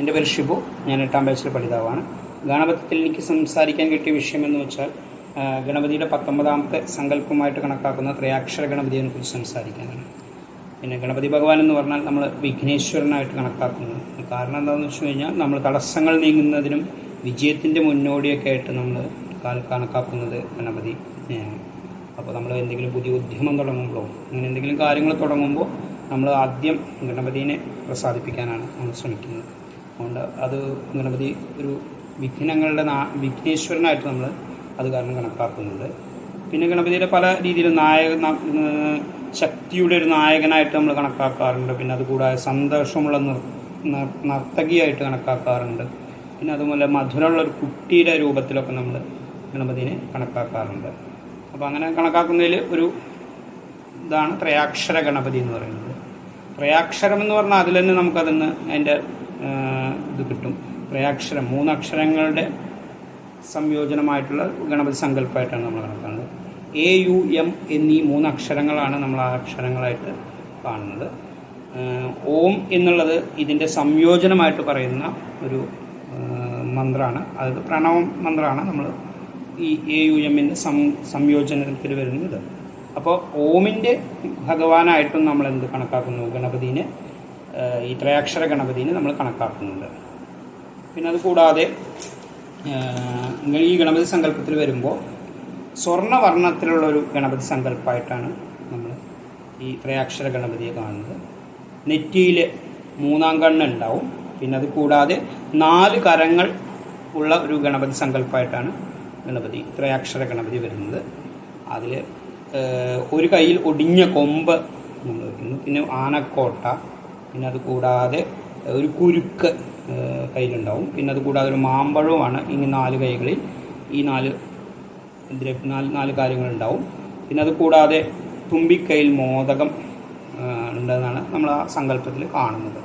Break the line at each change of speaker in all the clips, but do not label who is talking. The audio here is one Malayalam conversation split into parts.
എന്റെ പേര് ഷിബു. ഞാൻ എട്ടാം ബാച്ചിലെ പഠിതാവാണ്. ഗണപത്യത്തിൽ എനിക്ക് സംസാരിക്കാൻ കിട്ടിയ വിഷയം എന്ന് വെച്ചാൽ ഗണപതിയുടെ പത്തൊമ്പതാമത്തെ സങ്കല്പമായിട്ട് കണക്കാക്കുന്ന ത്രയാക്ഷര ഗണപതിയെ കുറിച്ച് സംസാരിക്കാനാണ്. പിന്നെ ഗണപതി ഭഗവാൻ എന്ന് പറഞ്ഞാൽ നമ്മൾ വിഘ്നേശ്വരനായിട്ട് കണക്കാക്കുന്നു. കാരണം എന്താണെന്ന് വെച്ച് കഴിഞ്ഞാൽ നമ്മൾ തടസ്സങ്ങൾ നീങ്ങുന്നതിനും വിജയത്തിന്റെ മുന്നോടിയൊക്കെ ആയിട്ട് നമ്മൾ കണക്കാക്കുന്നത് ഗണപതി അപ്പോൾ നമ്മൾ എന്തെങ്കിലും പുതിയ ഉദ്യമം തുടങ്ങുമ്പോൾ അങ്ങനെ എന്തെങ്കിലും കാര്യങ്ങൾ തുടങ്ങുമ്പോൾ നമ്മൾ ആദ്യം ഗണപതിനെ പ്രസാദിപ്പിക്കാനാണ് നമ്മൾ ശ്രമിക്കുന്നത്. അതുകൊണ്ട് അത് ഗണപതി ഒരു വിഘ്നങ്ങളുടെ വിഘ്നേശ്വരനായിട്ട് നമ്മൾ അത് കാരണം കണക്കാക്കുന്നുണ്ട്. പിന്നെ ഗണപതിയുടെ പല രീതിയിലും നായക ശക്തിയുടെ ഒരു നായകനായിട്ട് നമ്മൾ കണക്കാക്കാറുണ്ട്. പിന്നെ അതുകൂടാതെ സന്തോഷമുള്ള നിർ നർത്തകിയായിട്ട് കണക്കാക്കാറുണ്ട്. പിന്നെ അതുപോലെ മധുരമുള്ള ഒരു കുട്ടിയുടെ രൂപത്തിലൊക്കെ നമ്മൾ ഗണപതിനെ കണക്കാക്കാറുണ്ട്. അപ്പോൾ അങ്ങനെ കണക്കാക്കുന്നതിൽ ഒരു ഇതാണ് ത്രയാക്ഷര ഗണപതി എന്ന് പറയുന്നത്. ത്രയാക്ഷരം എന്ന് പറഞ്ഞാൽ അതിൽ തന്നെ നമുക്കതിന്ന് അതിന്റെ ഇത് കിട്ടും. ത്രയാക്ഷരം മൂന്നക്ഷരങ്ങളുടെ സംയോജനമായിട്ടുള്ള ഗണപതി സങ്കല്പമായിട്ടാണ് നമ്മൾ കണക്കാക്കുന്നത്. എ യു എം എന്നീ മൂന്നക്ഷരങ്ങളാണ് നമ്മൾ ആ അക്ഷരങ്ങളായിട്ട് കാണുന്നത്. ഓം എന്നുള്ളത് ഇതിന്റെ സംയോജനമായിട്ട് പറയുന്ന ഒരു മന്ത്രമാണ് അത് പ്രണവം മന്ത്രമാണ് നമ്മൾ ഈ എ യു എമ്മിന്റെ സം സംയോജനത്തിൽ വരുന്നത്. അപ്പോൾ ഓമിന്റെ ഭഗവാനായിട്ടും നമ്മൾ എന്ത് കണക്കാക്കുന്നു? ഗണപതിനെ ഈ ത്രയാക്ഷര ഗണപതിനെ നമ്മൾ കണക്കാക്കുന്നുണ്ട്. പിന്നെ അത് കൂടാതെ ഈ ഗണപതി സങ്കല്പത്തിൽ വരുമ്പോൾ സ്വർണവർണത്തിലുള്ള ഒരു ഗണപതി സങ്കല്പമായിട്ടാണ് നമ്മൾ ഈ ത്രയാക്ഷര ഗണപതിയെ കാണുന്നത്. നെറ്റിയിൽ മൂന്നാം കണ്ണ് ഉണ്ടാവും. പിന്നെ അത് കൂടാതെ നാല് കരങ്ങൾ ഉള്ള ഒരു ഗണപതി സങ്കല്പമായിട്ടാണ് ഗണപതി ത്രയാക്ഷര ഗണപതി വരുന്നത്. അതിൽ ഒരു കയ്യിൽ ഒടിഞ്ഞ കൊമ്പ് നമ്മൾ വയ്ക്കുന്നു പിന്നെ ആനക്കോട്ട പിന്നെ അത് കൂടാതെ ഒരു കുരുക്ക് കയ്യിലുണ്ടാവും. പിന്നെ അത് കൂടാതെ ഒരു മാമ്പഴവുമാണ് ഈ നാല് കൈകളിൽ ഈ നാല് നാല് നാല് കാര്യങ്ങളുണ്ടാവും. പിന്നെ അത് കൂടാതെ തുമ്പിക്കൈയിൽ മോദകം ഉണ്ടെന്നാണ് നമ്മൾ ആ സങ്കല്പത്തിൽ കാണുന്നത്.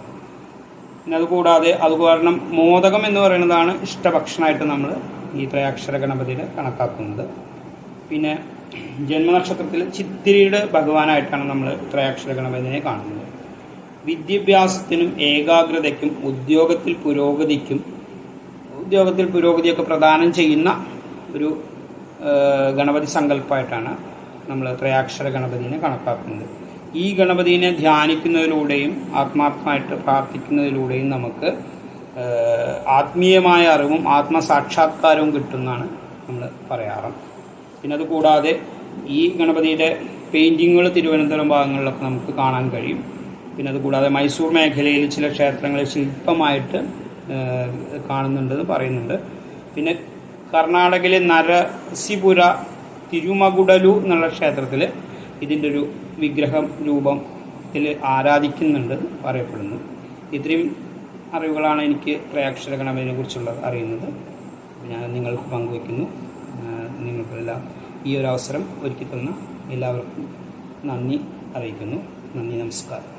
പിന്നെ അത് കൂടാതെ അത് കാരണം മോദകം എന്ന് പറയുന്നതാണ് ഇഷ്ടഭക്ഷണമായിട്ട് നമ്മൾ ഈ ത്രയാക്ഷര ഗണപതിയിൽ കണക്കാക്കുന്നത്. പിന്നെ ജന്മനക്ഷത്രത്തിൽ ചിത്തിരിയുടെ ഭഗവാനായിട്ടാണ് നമ്മൾ ത്രയാക്ഷര ഗണപതിനെ കാണുന്നത്. വിദ്യാഭ്യാസത്തിനും ഏകാഗ്രതയ്ക്കും ഉദ്യോഗത്തിൽ പുരോഗതിക്കും ഉദ്യോഗത്തിൽ പുരോഗതിയൊക്കെ പ്രദാനം ചെയ്യുന്ന ഒരു ഗണപതി സങ്കല്പമായിട്ടാണ് നമ്മൾ ത്രയാക്ഷര ഗണപതിനെ കണക്കാക്കുന്നത്. ഈ ഗണപതിനെ ധ്യാനിക്കുന്നതിലൂടെയും ആത്മാർത്ഥമായിട്ട് പ്രാർത്ഥിക്കുന്നതിലൂടെയും നമുക്ക് ആത്മീയമായ അറിവും ആത്മസാക്ഷാത്കാരവും കിട്ടുമെന്നാണ് നമ്മൾ പറയാറ്. പിന്നെ അത് കൂടാതെ ഈ ഗണപതിയുടെ പെയിന്റിങ്ങുകൾ തിരുവനന്തപുരം ഭാഗങ്ങളിലൊക്കെ നമുക്ക് കാണാൻ കഴിയും. പിന്നെ അത് കൂടാതെ മൈസൂർ മേഖലയിൽ ചില ക്ഷേത്രങ്ങളിൽ ശില്പമായിട്ട് കാണുന്നുണ്ടെന്ന് പറയുന്നുണ്ട്. പിന്നെ കർണാടകയിലെ നരസിപുര തിരുമകുടലു എന്നുള്ള ക്ഷേത്രത്തിൽ ഇതിന്റെ ഒരു വിഗ്രഹം രൂപത്തിൽ ആരാധിക്കുന്നുണ്ട് പറയപ്പെടുന്നു. ഇത്രയും അറിവുകളാണ് എനിക്ക് ത്രയാക്ഷര ഗണപതിനെ കുറിച്ചുള്ളത് അറിയുന്നത്. ഞാൻ നിങ്ങൾക്ക് പങ്കുവയ്ക്കുന്നു. നിങ്ങൾക്കെല്ലാം ഈ ഒരു അവസരം ഒരുക്കി തന്ന എല്ലാവർക്കും നന്ദി അറിയിക്കുന്നു. നന്ദി നമസ്കാരം.